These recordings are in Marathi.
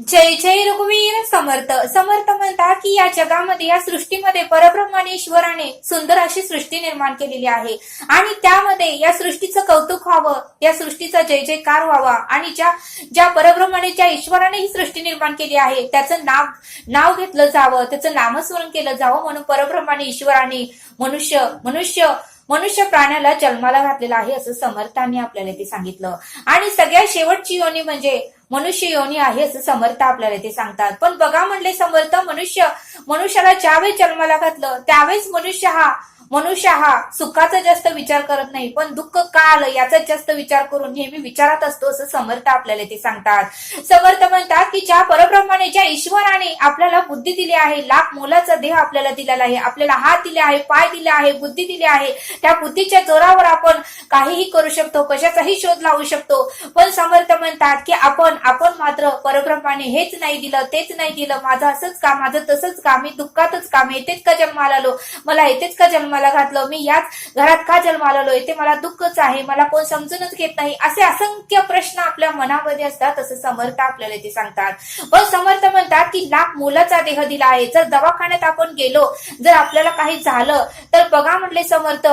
जय जय रघुवीर समर्थ. समर्थ म्हणतात की या जगामध्ये या सृष्टीमध्ये परब्रह्माने ईश्वराने सुंदर अशी सृष्टी निर्माण केलेली आहे. आणि त्यामध्ये या सृष्टीचं कौतुक व्हावं या सृष्टीचा जय जयकार व्हावा. आणि ज्या ज्या परब्रह्माने ज्या ईश्वराने ही सृष्टी निर्माण केली आहे त्याचं नाव नाव घेतलं जावं त्याचं नामस्मरण केलं जावं म्हणून परब्रह्माने ईश्वराने मनुष्य मनुष्य मनुष्य प्राण्याला जन्माला घातलेला आहे असं समर्थांनी आपल्याला ते सांगितलं. आणि सगळ्यात शेवटची योनी म्हणजे मनुष्य योनी आहे असं समर्थ आपल्याला ते सांगतात. पण बघा म्हणले समर्थ मनुष्य मनुष्याला ज्यावेळेस जन्माला घातलं त्यावेळेस मनुष्य हा मनुष्य हा सुखाचा जास्त विचार करत नाही पण दुःख का आलं याचा जास्त विचार करून नेहमी विचारात असतो असं समर्थ आपल्याला ते सांगतात. समर्थ म्हणतात की ज्या परब्रह्माने ज्या ईश्वराने आपल्याला बुद्धी दिली आहे लाख मोलाचा देह आपल्याला दिलेला आहे आपल्याला हात दिले आहे पाय दिले आहे बुद्धी दिली आहे त्या बुद्धीच्या जोरावर आपण काहीही करू शकतो कशाचाही शोध लावू शकतो. पण समर्थ म्हणतात की आपण आपण मात्र परब्रह्माने हेच नाही दिलं तेच नाही दिलं माझं असंच का माझं तसंच का मी दुःखातच का मी येतेच का जन्माला आलो? मला येतेच का जन्माला घातलं. मी याच घरात का जन्म आलेलो ते मला दुःखच आहे. मला कोण समजूनच घेत नाही. असे असंख्य प्रश्न आपल्या मनामध्ये असतात. असं समर्थ आपल्याला ते सांगतात. पण समर्थ म्हणतात की लाख मोलाचा देह दिला आहे. जर दवाखान्यात आपण गेलो जर आपल्याला काही झालं तर बघा म्हटले समर्थ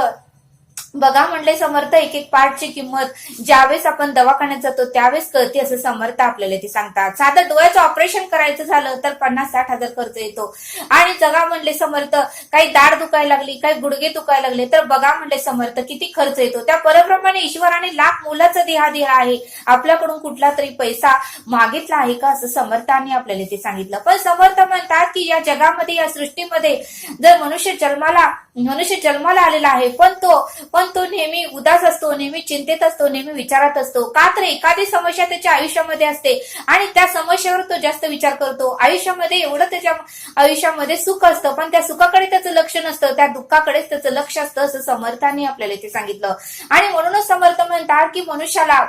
बघा म्हणले समर्थ एक एक पार्टची किंमत ज्यावेळेस आपण दवाखान्यात जातो त्यावेळेस कळते असं समर्थ आपल्याला ते सांगतात. साधं डोळ्याचं ऑपरेशन करायचं झालं तर पन्नास साठ हजार खर्च येतो. आणि जगा म्हणले समर्थ काही दाढ दुखायला लागली काही गुडघे दुखायला लागले तर बघा म्हणले समर्थ किती खर्च येतो. त्या परप्रमाणे ईश्वराने लाख मोलाचा देहा दिला आहे. आपल्याकडून कुठला तरी पैसा मागितला आहे का असं समर्थाने आपल्याला ते सांगितलं. पण समर्थ म्हणतात की या जगामध्ये या सृष्टीमध्ये जर मनुष्य जन्माला मनुष्य जन्माला आलेला आहे पण तो पण तो नेहमी उदास असतो नेहमी चिंतेत असतो नेहमी विचारात असतो. का तर एखादी समस्या त्याच्या आयुष्यामध्ये असते आणि त्या समस्येवर तो जास्त विचार करतो. आयुष्यामध्ये एवढं त्याच्या आयुष्यामध्ये सुख असतं पण त्या सुखाकडे त्याचं लक्ष नसतं त्या दुःखाकडेच त्याचं लक्ष असतं असं समर्थांनी आपल्याला ते सांगितलं. आणि म्हणूनच समर्थ म्हणतात की मनुष्याला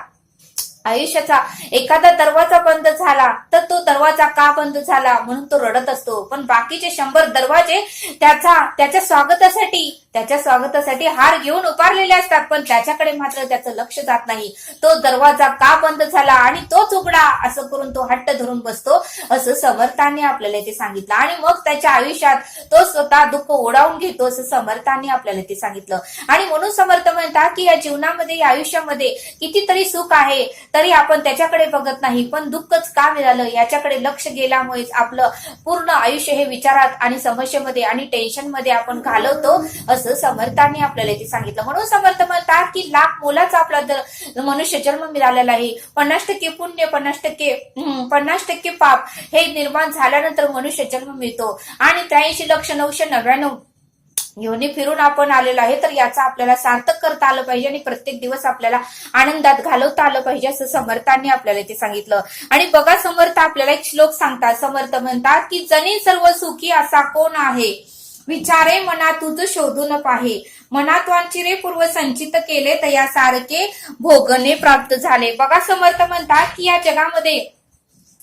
आयुष्याचा एखादा दरवाजा बंद झाला तर तो दरवाजा का बंद झाला म्हणून तो रडत असतो. पण बाकीचे शंभर दरवाजे त्याचा त्याच्या स्वागतासाठी त्याच्या स्वागतासाठी हार घेऊन उभारलेले असतात पण त्याच्याकडे मात्र त्याचं लक्ष जात नाही. तो दरवाजा का बंद झाला आणि तोच उघडा असं करून तो हट्ट धरून बसतो असं समर्थांनी आपल्याला ते सांगितलं. आणि मग त्याच्या आयुष्यात तो स्वतः दुःख ओढावून घेतो असं समर्थांनी आपल्याला ते सांगितलं. आणि म्हणून समर्थ म्हणतात की या जीवनामध्ये या आयुष्यामध्ये कितीतरी सुख आहे तरी आपण त्याच्याकडे बघत नाही. पण दुःखच का मिळालं? याच्याकडे लक्ष गेल्यामुळेच आपलं पूर्ण आयुष्य हे विचारात आणि समस्येमध्ये आणि टेन्शनमध्ये आपण घालवतो असं समर्थांनी आपल्याला ते सांगितलं. म्हणून समर्थ म्हणतात की लाख मोलाचा आपला जर मनुष्य जन्म मिळालेला आहे. पन्नास टक्के पुण्य पन्नास टक्के पन्नास टक्के पाप हे निर्माण झाल्यानंतर मनुष्य जन्म मिळतो. आणि त्र्याऐंशी लक्ष नऊशे नव्याण्णव योनी फिरून आपण आलेलो आहे तर याचा आपल्याला सार्थक करता आलं पाहिजे आणि प्रत्येक दिवस आपल्याला आनंदात घालवता आलं पाहिजे असं समर्थांनी आपल्याला ते सांगितलं. आणि बघा समर्थ आपल्याला एक श्लोक सांगतात. समर्थ म्हणतात की जनी सर्व सुखी असा कोण आहे? विचारे मना तुझ शोधून पाहे. मनात वांचिरे पूर्व संचित केले तर तयासारखे भोगणे प्राप्त झाले. बघा समर्थ म्हणतात की या जगामध्ये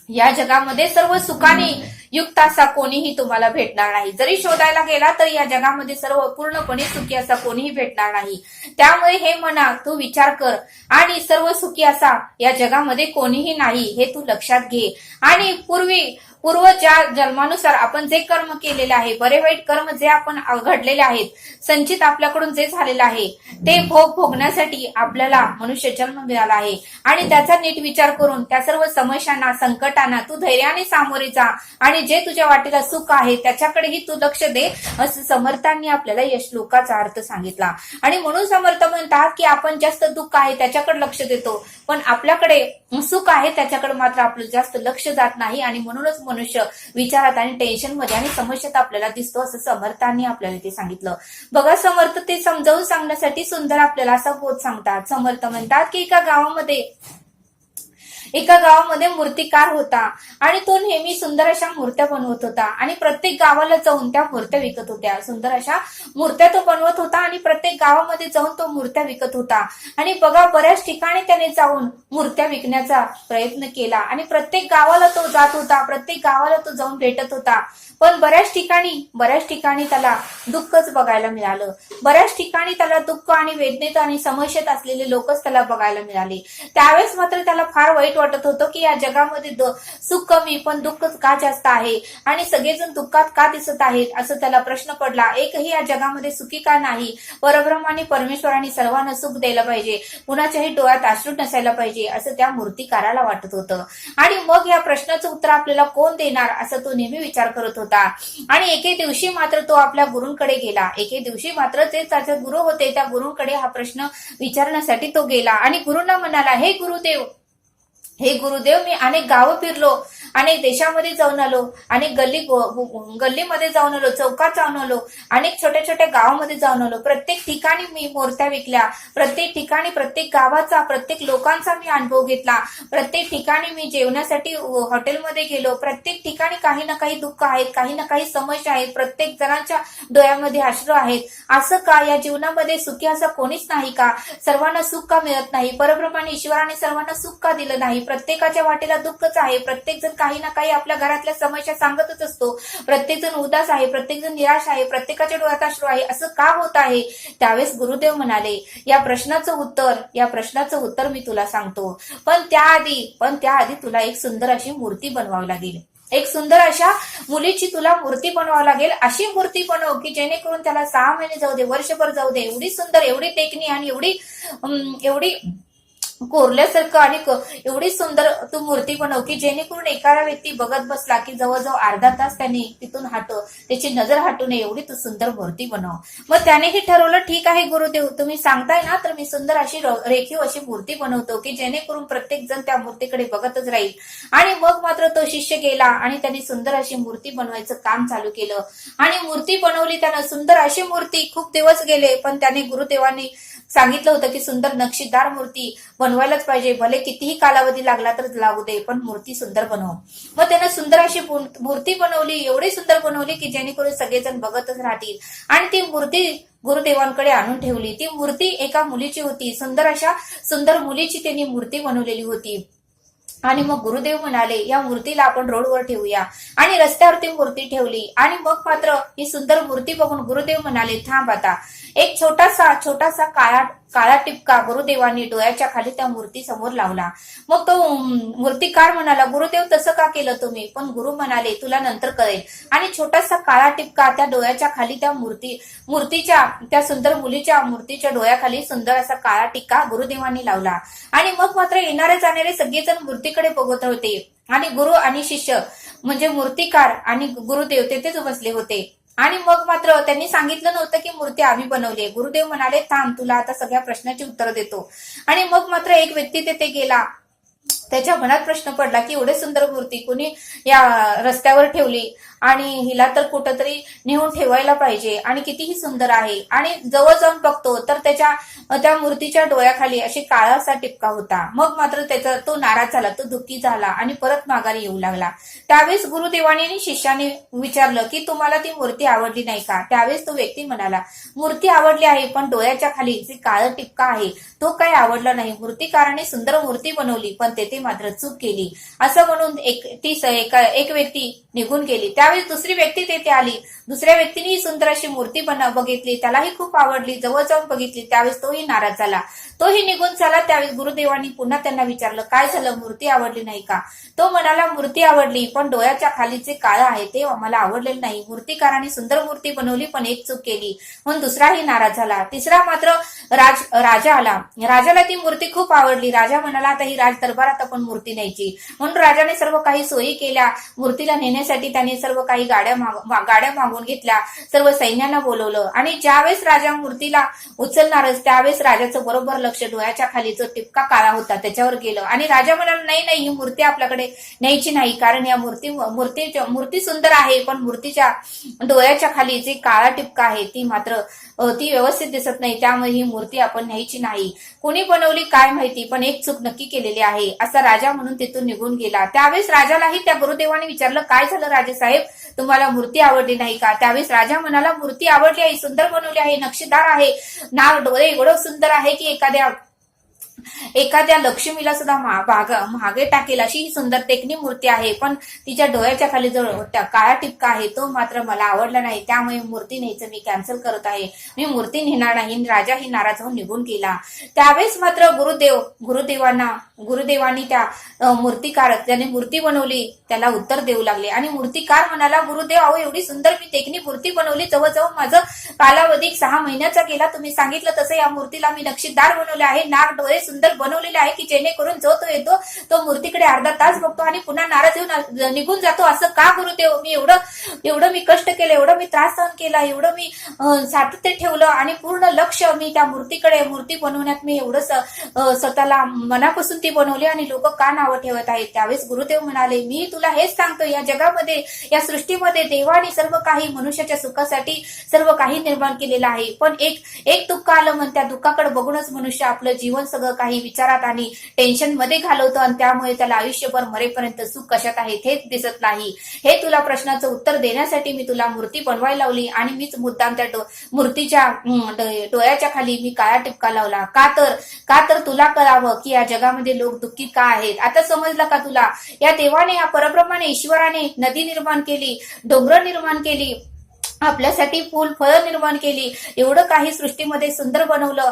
या जगामध्ये सर्व सुखाने युक्त असा कोणीही तुम्हाला भेटणार नाही. जरी शोधायला गेला तर या जगामध्ये सर्व पूर्णपणे सुखी असा कोणीही भेटणार नाही. त्यामुळे हे म्हणा तू विचार कर. आणि सर्व सुखी असा या जगामध्ये कोणीही नाही हे तू लक्षात घे. आणि पूर्वी पूर्वच्या जन्मानुसार आपण जे कर्म केलेले आहे बरे वाईट कर्म जे आपण घडलेले आहेत संचित आपल्याकडून जे झालेलं आहे ते भोग भोगण्यासाठी आपल्याला मनुष्य जन्म मिळाला आहे. आणि त्याचा नीट विचार करून त्या सर्व समस्यांना संकटांना तू धैर्याने सामोरे जा आणि जे तुझ्या वाटेला सुख आहे त्याच्याकडेही तू लक्ष दे असं समर्थांनी आपल्याला या श्लोकाचा अर्थ सांगितला. आणि म्हणून समर्थ म्हणतात की आपण जास्त दुःख आहे त्याच्याकडे लक्ष देतो. पण आपल्याकडे सुख आहे त्याच्याकडे मात्र आपलं जास्त लक्ष जात नाही आणि म्हणूनच मनुष्य विचारात आणि टेन्शनमध्ये आणि समस्येत आपल्याला दिसतो असं समर्थांनी आपल्याला ते सांगितलं. बघा समर्थ ते समजावून सांगण्यासाठी सुंदर आपल्याला असा बोध सांगतात. समर्थ म्हणतात की एका गावामध्ये एका गावामध्ये मूर्तिकार होता आणि तो नेहमी सुंदर अशा मूर्त्या बनवत होता. आणि प्रत्येक गावाला जाऊन त्या मूर्त्या विकत होत्या. सुंदर अशा मूर्त्या तो बनवत होता आणि प्रत्येक गावामध्ये जाऊन तो मूर्त्या विकत होता. आणि बघा बऱ्याच ठिकाणी त्याने जाऊन मूर्त्या विकण्याचा प्रयत्न केला. आणि प्रत्येक गावाला तो जात होता प्रत्येक गावाला तो जाऊन भेटत होता. पण बऱ्याच ठिकाणी बऱ्याच ठिकाणी त्याला दुःखच बघायला मिळालं. बऱ्याच ठिकाणी त्याला दुःख आणि वेदनेत आणि समस्येत असलेले लोकच त्याला बघायला मिळाले. त्यावेळेस मात्र त्याला फार वाईट वाईट वाटत होतं की या जगामध्ये सुख कमी पण दुःख का जास्त आहे? आणि सगळेजण दुःखात का दिसत आहेत? असं त्याला प्रश्न पडला. एकही या जगामध्ये सुखी का नाही? परब्रह्माने आणि परमेश्वरांनी सर्वांना सुख द्यायला पाहिजे. कुणाच्याही डोळ्यात अश्रू नसायला पाहिजे असं त्या मूर्तीकाराला वाटत होतं. आणि मग या प्रश्नाचं उत्तर आपल्याला कोण देणार असं तो नेहमी विचार करत होता. आणि एके दिवशी मात्र तो आपल्या गुरूंकडे गेला. एके दिवशी मात्र ते त्याचे गुरु होते. त्या गुरूंकडे हा प्रश्न विचारण्यासाठी तो गेला. आणि गुरुंना म्हणाला हे गुरुदेव हे गुरुदेव मी अनेक गावं फिरलो. आणि देशामध्ये जाऊन आलो आणि गल्ली गल्लीमध्ये जाऊन आलो चौकात जाऊन आलो अनेक छोट्या छोट्या गावामध्ये जाऊन आलो. प्रत्येक ठिकाणी मी मूर्त्या विकल्या प्रत्येक ठिकाणी प्रत्येक गावाचा प्रत्येक लोकांचा मी अनुभव घेतला प्रत्येक ठिकाणी मी जेवणासाठी हॉटेलमध्ये गेलो प्रत्येक ठिकाणी काही ना काही दुःख आहेत काही ना काही समस्या आहेत प्रत्येक जणांच्या डोळ्यामध्ये अश्रू आहेत. असं का या जीवनामध्ये सुखी असं कोणीच नाही का? सर्वांना सुख का मिळत नाही? परप्रमाणे ईश्वराने सर्वांना सुख का दिलं नाही? प्रत्येकाच्या वाटेला दुःखच आहे प्रत्येक जण काही ना काही आपल्या घरातल्या समस्या सांगतच असतो. प्रत्येक जण उदास आहे प्रत्येक जण निराश आहे प्रत्येकाच्या डोळ्यात अश्रू आहे. असं का होत आहे? त्यावेळेस गुरुदेव म्हणाले या प्रश्नाचं उत्तर या प्रश्नाचं उत्तर मी तुला सांगतो. पण त्याआधी पण त्याआधी तुला एक सुंदर अशी मूर्ती बनवावी लागेल. एक सुंदर अशा मुलीची तुला मूर्ती बनवावी लागेल. अशी मूर्ती बनव की जेणेकरून त्याला सहा महिने जाऊ दे वर्षभर जाऊ दे. एवढी सुंदर एवढी टेकणी आणि एवढी एवढी कोरल्यासारखं आणि एवढी सुंदर तू मूर्ती बनव की जेणेकरून एखादा व्यक्ती बघत बसला की जवळजवळ अर्धा तास त्याने तिथून हटव त्याची नजर हटू नये एवढी तू सुंदर मूर्ती बनव. मग त्यानेही ठरवलं ठीक आहे गुरुदेव तुम्ही सांगताय ना तर मी सुंदर अशी रेखीव अशी मूर्ती बनवतो की जेणेकरून प्रत्येक जण त्या मूर्तीकडे बघतच राहील. आणि मग मात्र तो शिष्य गेला आणि त्यांनी सुंदर अशी मूर्ती बनवायचं काम चालू केलं. आणि मूर्ती बनवली त्यानं सुंदर अशी मूर्ती खूप दिवस गेले पण त्याने गुरुदेवांनी सांगितलं होतं की सुंदर नक्षीदार मूर्ती बनवायलाच पाहिजे. भले कितीही कालावधी लागला तर लागू दे पण मूर्ती सुंदर बनव. मग त्यानं सुंदर अशी मूर्ती बनवली एवढी सुंदर बनवली की जेणेकरून सगळेजण बघतच राहतील. आणि ती मूर्ती गुरुदेवांकडे आणून ठेवली. ती मूर्ती एका मुलीची होती. सुंदर अशा सुंदर मुलीची त्यांनी मूर्ती बनवलेली होती. आणि मग गुरुदेव म्हणाले या मूर्तीला आपण रोडवर ठेवूया. आणि रस्त्यावरती मूर्ती ठेवली. आणि मग मात्र ही सुंदर मूर्ती बघून गुरुदेव म्हणाले थांब आता. एक छोटासा छोटासा काळा काळा टिपका गुरुदेवांनी डोळ्याच्या खाली त्या मूर्ती समोर लावला. मग तो मूर्तीकार म्हणाला गुरुदेव तसं का केलं तुम्ही? पण गुरु म्हणाले तुला नंतर कळेल. आणि छोटासा काळा टिपका त्या डोळ्याच्या खाली त्या मूर्ती मूर्तीच्या त्या सुंदर मुलीच्या मूर्तीच्या डोळ्याखाली सुंदर असा काळा टिपका गुरुदेवांनी लावला. आणि मग मात्र येणारे जाणारे सगळेजण मूर्तीकडे बघत होते. आणि गुरु आणि शिष्य म्हणजे मूर्तिकार आणि गुरुदेव तेथेच बसले होते. आणि मग मात्र त्यांनी सांगितलं नव्हतं की मूर्ती आम्ही बनवली गुरुदेव म्हणाले थांब तुला आता सगळ्या प्रश्नाची उत्तर देतो. आणि मग मात्र एक व्यक्ती तेथे गेला. त्याच्या मनात प्रश्न पडला की एवढे सुंदर मूर्ती कुणी या रस्त्यावर ठेवली? आणि हिला तर कुठंतरी नेऊन ठेवायला पाहिजे. आणि कितीही सुंदर आहे. आणि जवळ जाऊन बघतो तर त्याच्या त्या मूर्तीच्या डोळ्याखाली अशी काळा असा टिपका होता. मग मात्र त्याचा तो नाराज झाला तो दुःखी झाला आणि परत माघारी येऊ लागला. त्यावेळेस गुरुदेवाने आणि शिष्याने विचारलं की तुम्हाला ती मूर्ती आवडली नाही का? त्यावेळेस तो व्यक्ती म्हणाला मूर्ती आवडली आहे पण डोळ्याच्या खाली जे काळं टिपका आहे तो काही आवडला नाही. मूर्तिकाराने सुंदर मूर्ती बनवली पण तेथे मात्र चूक केली. असं म्हणून एक ती एक व्यक्ती निघून गेली. त्यावेळेस दुसरी व्यक्ती तेथे आली. दुसऱ्या व्यक्तीने ही सुंदर अशी मूर्ती बन बघितली. त्यालाही खूप आवडली. जवळ जाऊन बघितली. त्यावेळेस तोही नाराज झाला. तोही निघून झाला. त्यावेळेस गुरुदेवांनी पुन्हा त्यांना विचारलं काय झालं? मूर्ती आवडली नाही का? तो म्हणाला मूर्ती आवडली पण डोळ्याच्या खालीचे काळ आहे ते आम्हाला आवडलेलं नाही. मूर्तीकाराने सुंदर मूर्ती बनवली पण एक चूक केली. म्हणून दुसराही नाराज झाला. तिसरा मात्र राज राजा आला. राजाला ती मूर्ती खूप आवडली. राजा म्हणाला आता ही राज दरबारात आपण मूर्ती न्यायची. म्हणून राजाने सर्व काही सोयी केल्या. मूर्तीला नेण्यासाठी त्याने सर्व काही गाड्या माग- गाड्या मागून घेतल्या. सर्व सैन्यांना बोलवलं. आणि ज्यावेळेस राजा मूर्तीला उचलणारच त्यावेळेस राजाचं बरोबर लक्ष डोळ्याच्या खालीचं टिपका काळा होता त्याच्यावर गेलं. आणि राजा म्हणाला नाही नाही ही मूर्ती आपल्याकडे न्यायची नाही. कारण या मूर्ती मूर्ती मूर्ती सुंदर आहे पण मूर्तीच्या डोळ्याच्या खाली जी काळा टिपका आहे ती मात्र ती व्यवस्थित दिसत नाही. त्यामुळे ही मूर्ती आपण न्यायची नाही. कोणी बनवली काय माहिती पण एक चूक नक्की केलेली आहे. असा राजा म्हणून तिथून निघून गेला. त्यावेळेस राजालाही त्या गुरुदेवाने विचारलं काय झालं राजेसाहेब तुम्हाला मूर्ती आवडली नाही का? त्यावेळेस राजा म्हणाला मूर्ती आवडली आहे सुंदर बनवली आहे नक्षीदार आहे. नाव डोळे एवढं सुंदर आहे की एखाद्या एखाद्या लक्ष्मीला सुद्धा मा- मागे टाकेल अशी ही सुंदर टेकनी मूर्ती आहे. पण तिच्या डोळ्याच्या खाली जो काळा टिपका आहे तो मात्र मला आवडला नाही. त्यामुळे मूर्ती न्यायचं मी कॅन्सल करत आहे. मी मूर्ती नेणार नाही राजाही नाराज होऊन निघून गेला. त्यावेळेस मात्र गुरुदेव गुरुदेवांना गुरुदेवांनी त्या मूर्तीकार ज्याने मूर्ती बनवली त्याला उत्तर देऊ लागले. आणि मूर्तिकार म्हणाला गुरुदेव अहो एवढी सुंदर मी टेकनी मूर्ती बनवली जवळजवळ माझं कालावधी सहा महिन्याचा गेला. तुम्ही सांगितलं तसं या मूर्तीला मी नक्षीदार बनवले आहे. नाक डोळे सुंदर बनवलेले आहे की जेणेकरून जो तो येतो तो मूर्तीकडे अर्धा तास बघतो आणि पुन्हा नाराज येऊन निघून जातो. असं का गुरुदेव? मी एवढं एवढं मी कष्ट केलं एवढं मी त्रास सहन केला एवढं मी सातत्य ठेवलं आणि पूर्ण लक्ष मी त्या मूर्तीकडे मूर्ती बनवण्यात मी एवढं स्वतःला मनापासून मूर्ती बनवली आणि लोक का नावं ठेवत आहेत? त्यावेळेस गुरुदेव म्हणाले मी तुला हेच सांगतो या जगामध्ये या सृष्टीमध्ये देवाने सर्व काही मनुष्याच्या सुखासाठी सर्व काही निर्माण केलेलं आहे. पण एक एक दुःख आलं म्हण त्या दुःखाकडे बघूनच मनुष्य आपलं जीवन सगळं काही विचारात आणि टेन्शनमध्ये घालवतो आणि त्यामुळे त्याला आयुष्यभर मरेपर्यंत सुख कशात आहे हेच दिसत नाही. हे तुला प्रश्नाचं उत्तर देण्यासाठी मी तुला मूर्ती बनवायला लावली आणि मीच मुद्दाम त्या मूर्तीच्या डोळ्याच्या खाली मी काळा टिपका लावला. का तर का तर तुला कळावं की या जगामध्ये लोक दुःखी का आहेत? आता समजलं का तुला? या देवाने या परब्रह्माने ईश्वराने नदी निर्माण केली डोंगर निर्माण केली. आपल्यासाठी फुल फळं निर्माण केली. एवढं काही सृष्टीमध्ये सुंदर बनवलं.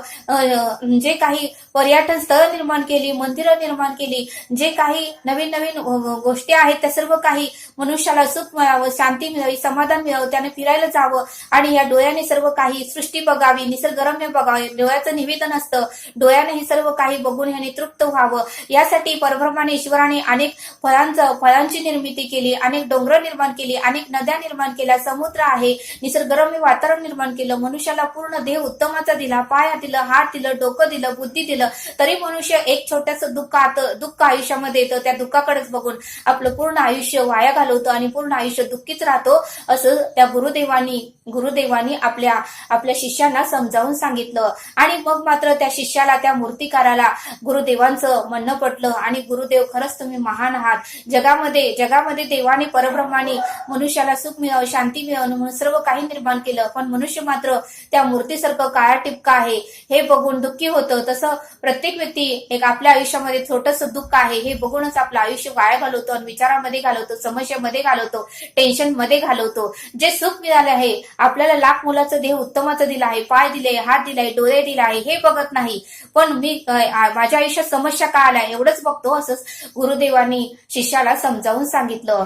जे काही पर्यटन स्थळं निर्माण केली मंदिरं निर्माण केली जे काही नवीन नवीन गोष्टी आहेत त्या सर्व काही मनुष्याला सुख मिळावं शांती मिळावी समाधान मिळावं त्याने फिरायला जावं आणि या डोळ्याने सर्व काही सृष्टी बघावी निसर्गरम्य बघावी डोळ्याचं निवेदन असतं. डोळ्याने हे सर्व काही बघून हे तृप्त व्हावं. यासाठी परब्रह्माने ईश्वराने अनेक फळांचं फळांची निर्मिती केली अनेक डोंगर निर्माण केली अनेक नद्या निर्माण केल्या समुद्र आहे निसर्गरम्य वातावरण निर्माण केलं मनुष्याला पूर्ण देह उत्तमाचा दिला पाया दिलं हात दिलं डोकं दिलं बुद्धी दिलं तरी मनुष्य एक छोट्याच दुःखात दुःख आयुष्यामध्ये येतं. त्या दुःखाकडेच बघून आपलं पूर्ण आयुष्य वाया घालवतो आणि पूर्ण आयुष्य दुःखीच राहतो असं त्या गुरुदेवानी गुरुदेवानी आपल्या आपल्या शिष्यांना समजावून सांगितलं. आणि मग मात्र त्या शिष्याला त्या मूर्तिकाराला गुरुदेवांचं म्हणणं पटलं आणि गुरुदेव खरंच तुम्ही महान आहात. जगामध्ये जगामध्ये देवाने परब्रह्माने मनुष्याला सुख मिळावं शांती मिळावं म्हणून सर्व काही निर्माण केलं. पण मनुष्य मात्र त्या मूर्तीसारखं काळा टिपका आहे. हे बघून दुःखी होतं. तसं प्रत्येक व्यक्ती एक आपल्या आयुष्यामध्ये छोटस दुःख आहे. हे बघूनच आपलं आयुष्य वाया घालवतो आणि विचारामध्ये घालवतो समस्यामध्ये घालवतो टेन्शनमध्ये घालवतो. जे सुख मिळाले आहे आपल्याला लाख मुलाचं देह उत्तमाचं दिलं आहे. पाय दिले हात दिलाय डोळे दिले आहे. हे बघत नाही. पण मी माझ्या आयुष्यात समस्या का आल्या? एवढंच बघतो असंच गुरुदेवांनी शिष्याला समजावून सांगितलं.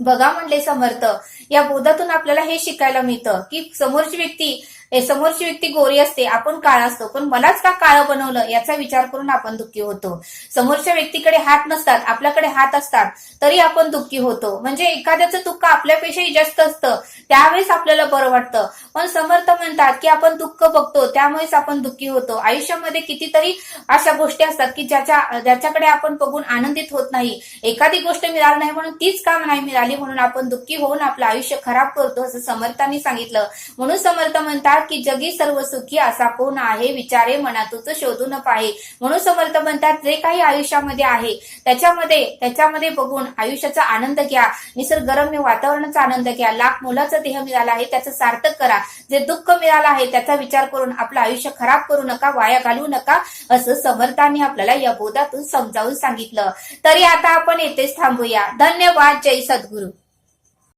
बघा म्हणले समर्थ. या बोधातून आपल्याला हे शिकायला मिळतं की समोरची व्यक्ती समोरची व्यक्ती गोरी असते आपण काळा असतो. पण मलाच का काळं बनवलं? याचा विचार करून आपण दुःखी होतो. समोरच्या व्यक्तीकडे हात नसतात आपल्याकडे हात असतात तरी आपण दुःखी होतो. म्हणजे एखाद्याचं दुःख आपल्यापेक्षाही जास्त असतं त्यावेळेस आपल्याला बरं वाटतं. पण समर्थ म्हणतात की आपण दुःख बघतो त्यामुळेच आपण दुःखी होतो. आयुष्यामध्ये कितीतरी अशा गोष्टी असतात की ज्याच्या ज्याच्याकडे आपण बघून आनंदित होत नाही. एखादी गोष्ट मिळाली नाही म्हणून तीच काम नाही मिळाली म्हणून आपण दुःखी होऊन आपलं आयुष्य खराब करतो असं समर्थांनी सांगितलं. म्हणून समर्थ म्हणतात म्हणतात की जगी सर्व सुखी असा कोण आहे? विचारे मनातूच शोधून पाहे. म्हणून समर्थ म्हणतात जे काही आयुष्यामध्ये आहे त्याच्यामध्ये त्याच्यामध्ये बघून आयुष्याचा आनंद घ्या. निसर्गरम्य वातावरणाचा आनंद घ्या. लाख मुलाचा देह मिळाला आहे त्याचं सार्थक करा. जे दुःख मिळालं आहे त्याचा विचार करून आपलं आयुष्य खराब करू नका वाया घालवू नका. असं समर्थांनी आपल्याला या बोधातून समजावून सांगितलं. तरी आता आपण येथेच थांबूया. धन्यवाद. जय सद्गुरू.